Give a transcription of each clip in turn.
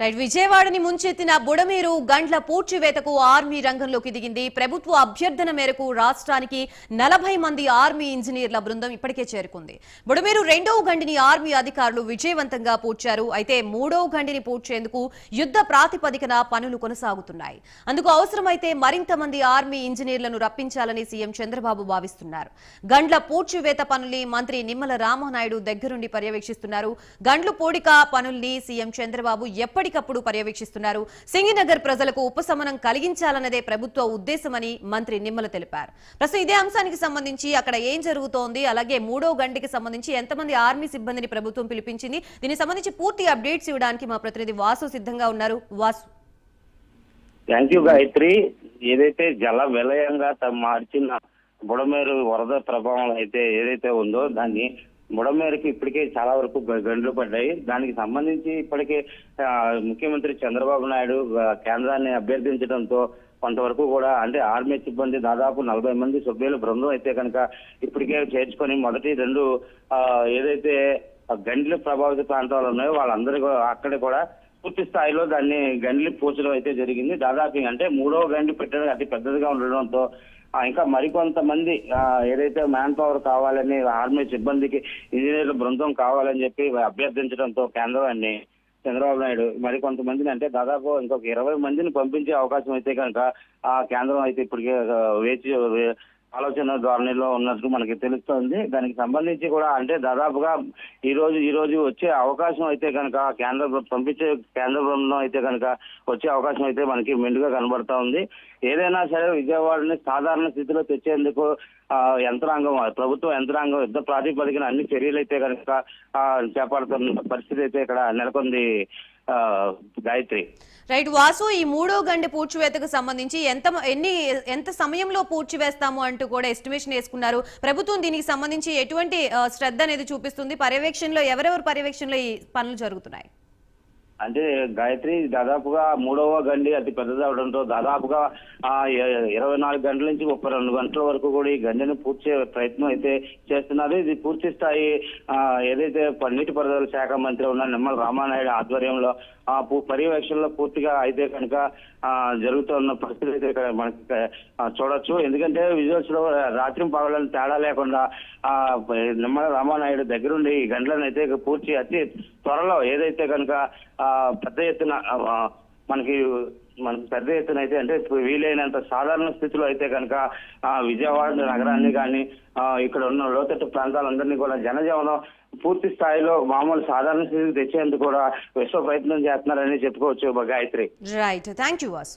Right విజయవాడని ముంచెత్తిన బుడమేరు గండ్ల పూడ్చివేతకు ఆర్మీ రంగంలోకి దిగింది. ప్రభుత్వ అభ్యర్థన మేరకు రాష్ట్రానికి నలభై మంది ఆర్మీ ఇంజనీర్ల బృందం ఇప్పటికే చేరుకుంది. బుడమేరు రెండవ గండిని ఆర్మీ అధికారులు విజయవంతంగా పూడ్చారు. అయితే మూడవ గండిని పూడ్చేందుకు యుద్ధ ప్రాతిపదికన పనులు కొనసాగుతున్నాయి. అందుకు అవసరమైతే మరింత మంది ఆర్మీ ఇంజనీర్లను రప్పించాలని సీఎం చంద్రబాబు భావిస్తున్నారు. గండ్ల పూడ్చివేత పనుల్ని మంత్రి నిమ్మల రామనాయుడు దగ్గరుండి పర్యవేక్షిస్తున్నారు. గండ్లు పూడిక పనుల్ని సీఎం చంద్రబాబు ఎప్పటి ఎప్పటికప్పుడు పర్యవేక్షిస్తున్నారు. సింగినగర్ ప్రజలకు ఉపశమనం కలిగించాలన్నదే ప్రభుత్వ ఉద్దేశమని మంత్రి నిమ్మల తెలిపారు. ప్రస్తుతం ఇదే అంశానికి సంబంధించి అక్కడ ఏం జరుగుతోంది అలాగే మూడో గంటకి సంబంధించి ఎంతమంది ఆర్మీ సిబ్బందిని ప్రభుత్వం పిలిపించింది దీనికి సంబంధించి పూర్తి అప్డేట్స్ ఇవ్వడానికి మా ప్రతినిధి వాసు సిద్ధంగా ఉన్నారు. వాసు. Thank you Gayatri. ఏదైతే జల విలయంగా మార్చిన బుడమేరు వరద ప్రభావం అయితే ఏదైతే ఉందో దాన్ని బుడమేరుకి ఇప్పటికే చాలా వరకు గండ్లు పడ్డాయి. దానికి సంబంధించి ఇప్పటికే ముఖ్యమంత్రి చంద్రబాబు నాయుడు కేంద్రాన్ని అభ్యర్థించడంతో కొంతవరకు కూడా అంటే ఆర్మీ సిబ్బంది దాదాపు నలభై మంది సభ్యుల బృందం అయితే కనుక ఇప్పటికే చేర్చుకొని మొదటి రెండు ఆ, ఏదైతే గండ్లు ప్రభావిత ప్రాంతాలు ఉన్నాయో వాళ్ళందరూ అక్కడ కూడా పూర్తి స్థాయిలో దాన్ని గండ్లు పూచడం అయితే జరిగింది. దాదాపు అంటే మూడో గండి పెట్టడం అతి పెద్దదిగా ఉండడంతో ఇంకా మరికొంతమంది ఏదైతే మ్యాన్ పవర్ కావాలని ఆర్మీ సిబ్బందికి ఇంజనీర్ల బృందం కావాలని చెప్పి అభ్యర్థించడంతో కేంద్రాన్ని చంద్రబాబు నాయుడు మరికొంతమందిని అంటే దాదాపు ఇంకొక ఇరవై మందిని పంపించే అవకాశం అయితే కనుక ఆ కేంద్రం అయితే ఇప్పటికే వేచి ఆలోచన ధోరణిలో ఉన్నట్టు మనకి తెలుస్తోంది. దానికి సంబంధించి కూడా అంటే దాదాపుగా ఈ రోజు ఈ రోజు వచ్చే అవకాశం అయితే కనుక కేంద్ర పంపించే కేంద్ర బృందం అయితే కనుక వచ్చే అవకాశం అయితే మనకి మెండుగా కనబడతా ఉంది. ఏదైనా సరే విజయవాడని సాధారణ స్థితిలో తెచ్చేందుకు ఆ, యంత్రాంగం ప్రభుత్వ యంత్రాంగం యుద్ధ ప్రాతిపదికన అన్ని చర్యలు అయితే కనుక చేపడుతున్న పరిస్థితి అయితే ఇక్కడ నెలకొంది. గాయత్రి. రైట్ వాసు ఈ మూడో గండి పూడ్చివేతకు సంబంధించి ఎంత ఎన్ని ఎంత సమయంలో పూడ్చివేస్తాము అంటూ కూడా ఎస్టిమేషన్ వేసుకున్నారు. ప్రభుత్వం దీనికి సంబంధించి ఎటువంటి శ్రద్ధ అనేది చూపిస్తుంది. పర్యవేక్షణలో ఎవరెవరు పర్యవేక్షణలో ఈ పనులు జరుగుతున్నాయి? అంటే గాయత్రి దాదాపుగా మూడవ గండి అతి పెద్దది అవడంతో దాదాపుగా ఆ ఇరవై నాలుగు గంటల నుంచి ముప్పై రెండు గంటల వరకు కూడా ఈ గండిని పూర్తి ప్రయత్నం అయితే చేస్తున్నారు. ఇది పూర్తి స్థాయి ఆ, ఏదైతే నీటి నీటిపారుదల శాఖ మంత్రి ఉన్న నిమ్మల రామానాయుడు ఆధ్వర్యంలో ఆ పర్యవేక్షణలో పూర్తిగా అయితే కనుక జరుగుతున్న పరిస్థితి అయితే ఇక్కడ మనకి చూడొచ్చు. ఎందుకంటే విజువల్స్లో రాత్రి పగలని తేడా లేకుండా ఆ నిమ్మల రామానాయుడు దగ్గరుండి ఈ గంటలను అయితే పూర్తి అతి త్వరలో ఏదైతే కనుక ఆ, పెద్ద ఎత్తున మనకి మనకి పెద్ద ఎత్తున అయితే అంటే వీలైనంత సాధారణ స్థితిలో అయితే కనుక ఆ విజయవాడ నగరాన్ని కానీ ఇక్కడ ఉన్న లోతట్టు ప్రాంతాలందరినీ కూడా జనజీవనం పూర్తి స్థాయిలో మామూలు సాధారణ స్థితికి తెచ్చేందుకు కూడా విశ్వ ప్రయత్నం చేస్తున్నారని చెప్పుకోవచ్చు Gayatri. Right thank you Vasu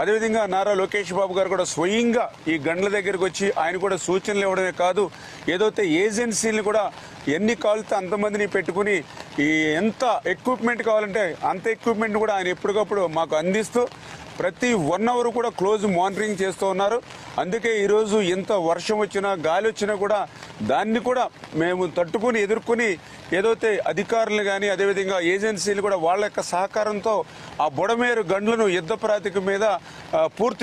అదేవిధంగా నారా లోకేష్ బాబు గారు కూడా స్వయంగా ఈ గండ్ల దగ్గరికి వచ్చి ఆయన కూడా సూచనలు ఇవ్వడమే కాదు ఏదైతే ఏజెన్సీని కూడా ఎన్ని కావాలితే అంతమందిని పెట్టుకుని ఈ ఎంత ఎక్విప్మెంట్ కావాలంటే అంత ఎక్విప్మెంట్ కూడా ఆయన ఎప్పటికప్పుడు మాకు అందిస్తూ ప్రతి వన్ అవర్ కూడా క్లోజ్ మానిటరింగ్ చేస్తూ ఉన్నారు. అందుకే ఈరోజు ఎంత వర్షం వచ్చినా గాలి వచ్చినా కూడా దాన్ని కూడా మేము తట్టుకుని ఎదుర్కొని ఏదైతే అధికారులు కానీ అదేవిధంగా ఏజెన్సీలు కూడా వాళ్ళ యొక్క సహకారంతో ఆ బుడమేరు గండ్లను యుద్ధ ప్రాతిక మీద పూర్తి